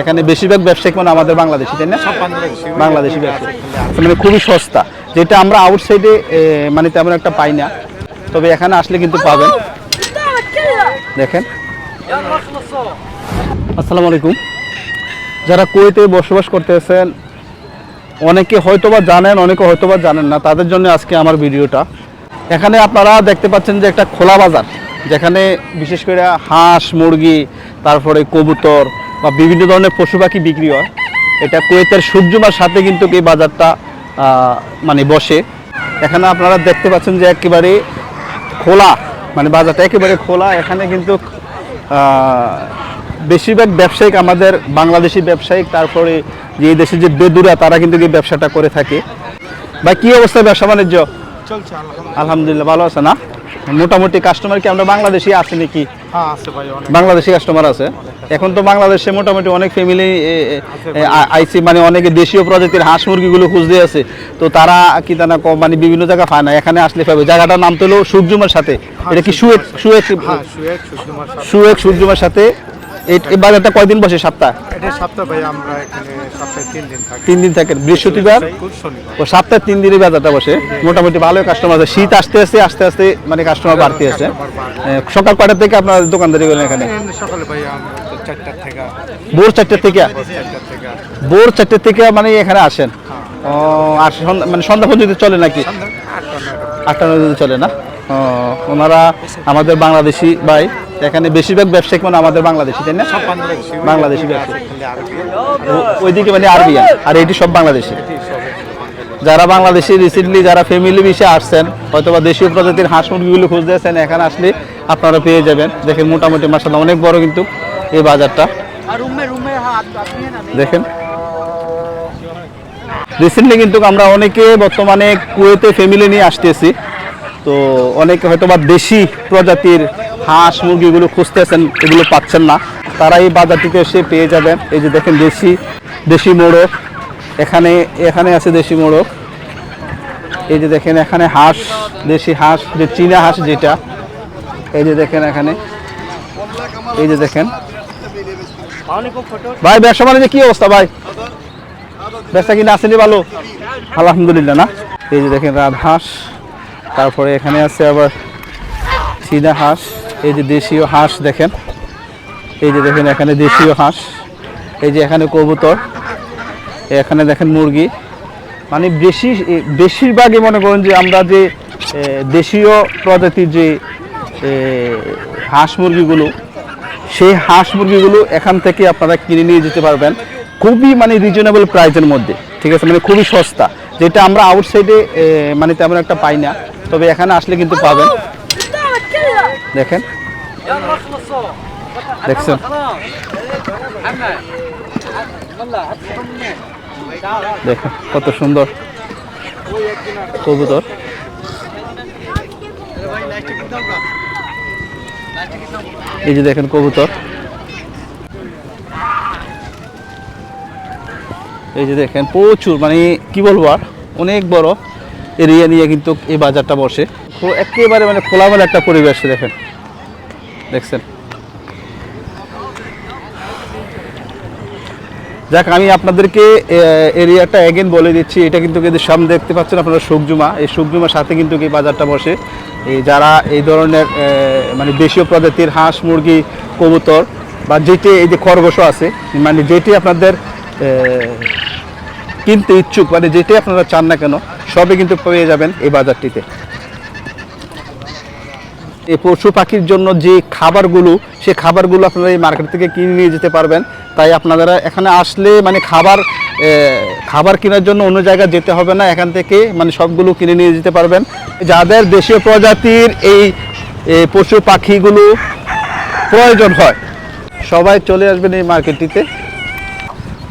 এখানে বেশিরভাগ ব্যবসায়িক মানে আমাদের বাংলাদেশি, তাই না? বাংলাদেশি ব্যবসায়ী মানে খুবই সস্তা। যেটা আমরা আউটসাইডে মানে তেমন একটা পাই না। তবে এখানে আসলে কিন্তু পাবেন। দেখেন। আসসালামু আলাইকুম। যারা কুয়েতে বসবাস করতেছেন, অনেকে হয়তোবা জানেন, অনেকে হয়তোবা জানেন না। তাদের জন্য আজকে আমার ভিডিওটা। এখানে আপনারা দেখতে পাচ্ছেন যে একটা খোলা বাজার, যেখানে বিশেষ করে হাঁস, মুরগি, তারপরে কবুতর বা বিভিন্ন ধরনের পশু পাখি বিক্রি হয়। এটা কুয়েতের সূর্যমার সাথে কিন্তু এই বাজারটা মানে বসে। এখানে আপনারা দেখতে পাচ্ছেন যে একেবারে খোলা মানে বাজারটা একেবারে খোলা। এখানে কিন্তু বেশিরভাগ ব্যবসায়িক আমাদের বাংলাদেশি ব্যবসায়িক তারপরে যে এই দেশের যে বেদুরা তারা কিন্তু এই ব্যবসাটা করে থাকে। ভাই কি অবস্থা ব্যবসা বাণিজ্য? আলহামদুলিল্লাহ। ভালো আছে না? মোটামুটি কাস্টমার কি আমরা বাংলাদেশি আছে নাকি? হ্যাঁ বাংলাদেশি কাস্টমার আছে। এখন তো বাংলাদেশে মোটামুটি অনেক ফ্যামিলি আইসি মানে অনেকে দেশীয় প্রজাতির হাঁস মুরগিগুলো খুঁজতে আছে। তো তারা কি তা না কম মানে বিভিন্ন জায়গা পায় না। এখানে আসলে পাবে। জায়গাটার নাম তো হলো সূর্যমার সাথে। এটা কি সুয়েক সুয়েক সুয়েক সূর্যমার সাথে এই- বাজারটা কয়দিন বসে সপ্তাহ এটা সপ্তাহ ভাই আমরা এখানে সপ্তাহে তিন দিন থাকি। তিন দিন থাকে বৃহস্পতিবার ও সপ্তাহে তিন দিনই বাজারটা বসে। মোটামুটি ভালো কাস্টমার আছে। শীত আসতে আসতে আস্তে আস্তে মানে কাস্টমার বাড়তে আছে। সকাল কয়টা থেকে আপনার দোকানদারি করেন এখানে? সকালে ভাই আমরা চারটার থেকে ভোর চারটে থেকে? চারটার থেকে ভোর চারটে থেকে মানে এখানে আসেন? ও আর মানে সন্ধ্যা পর্যন্ত চলে নাকি? আটটা পর্যন্ত চলে না? ও ওনারা আমাদের বাংলাদেশি ভাই। এখানে বেশিরভাগ ব্যবসায়িক মানে আমাদের বাংলাদেশি, তাই না? বাংলাদেশি ওইদিকে মানে আরবিয়ান আর এটি সব বাংলাদেশি। যারা বাংলাদেশি রিসেন্টলি যারা ফ্যামিলি বিষয়ে আসছেন, হয়তোবা দেশীয় প্রজাতির হাঁস মুরগিগুলো খুঁজতে আসছেন এখানে আসলে আপনারা পেয়ে যাবেন। দেখেন মোটামুটি মাসাল্লাহ অনেক বড় কিন্তু এই বাজারটা। দেখেন। রিসেন্টলি কিন্তু আমরা অনেকে বর্তমানে কুয়েতে ফ্যামিলি নিয়ে আসতেছি। তো অনেকে হয়তো বা দেশি প্রজাতির হাঁস মুরগিগুলো খুঁজতেছেন, এগুলো পাচ্ছেন না। তারা এই বাজারটিতে এসে পেয়ে যাবেন এই যে দেখেন দেশি দেশি মোড়ক। এখানে এখানে আছে দেশি মোড়ক। এই যে দেখেন এখানে হাঁস, দেশি হাঁস, যে চীনা হাঁস যেটা। এই যে দেখেন এখানে। এই যে দেখেন। ভাই, ব্যবসা মানে কি অবস্থা ভাই? ব্যবসা কিনা আসেনি ভালো? আলহামদুলিল্লাহ না। এই যে দেখেন রাধ হাঁস। তারপরে এখানে আছে আবার চীনা হাঁস। এই যে দেশীয় হাঁস দেখেন। এই যে দেখেন এখানে দেশীয় হাঁস। এই যে এখানে কবুতর। এখানে দেখেন মুরগি। মানে বেশি, বেশিরভাগই মনে করেন যে আমরা যে দেশীয় প্রজাতির যে হাঁস মুরগিগুলো, সেই হাঁস মুরগিগুলো এখান থেকে আপনারা কিনে নিয়ে যেতে পারবেন খুবই মানে রিজনেবল প্রাইসের মধ্যে। ঠিক আছে? মানে খুবই সস্তা। যেটা আমরা আউটসাইডে মানে তেমন একটা পাই না। তবে এখানে আসলে কিন্তু পাবেন। দেখেন। দেখছেন? দেখেন কত সুন্দর কবুতর। এই যে দেখেন কবুতর। এই যে দেখেন, প্রচুর মানে কি বলব আর, অনেক বড়। এরিয়া নিয়ে কিন্তু এই বাজারটা বসে। একেবারে মানে খোলামেলা একটা পরিবেশ দেখেন। দেখছেন। যাক, আমি আপনাদেরকে এরিয়াটা এগেন বলে দিচ্ছি। এটা কিন্তু এদের সামনে দেখতে পাচ্ছেন আপনারা সুকজুমা। এই সুকজুমার সাথে কিন্তু এই বাজারটা বসে। এই যারা এই ধরনের মানে দেশীয় প্রজাতির হাঁস, মুরগি, কবুতর বা যেটি এই যে খরগোশও আছে মানে যেটি আপনাদের কিনতে ইচ্ছুক মানে যেটি আপনারা চান না কেন, সবই কিন্তু পেয়ে যাবেন এই বাজারটিতে। এই পশু পাখির জন্য যে খাবারগুলো, সেই খাবারগুলো আপনারা এই মার্কেট থেকে কিনে নিয়ে যেতে পারবেন। তাই আপনারা এখানে আসলে মানে খাবার খাবার কেনার জন্য অন্য জায়গায় যেতে হবে না, এখান থেকে মানে সবগুলো কিনে নিয়ে যেতে পারবেন। যাদের দেশীয় প্রজাতির এই পশু পাখিগুলো প্রয়োজন হয়, সবাই চলে আসবেন এই মার্কেটটিতে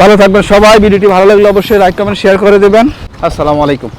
ভালো থাকবেন সবাই, ভিডিওটি ভালো লাগলে অবশ্যই লাইক কমেন্ট শেয়ার করে দেবেন। আসসালামু আলাইকুম।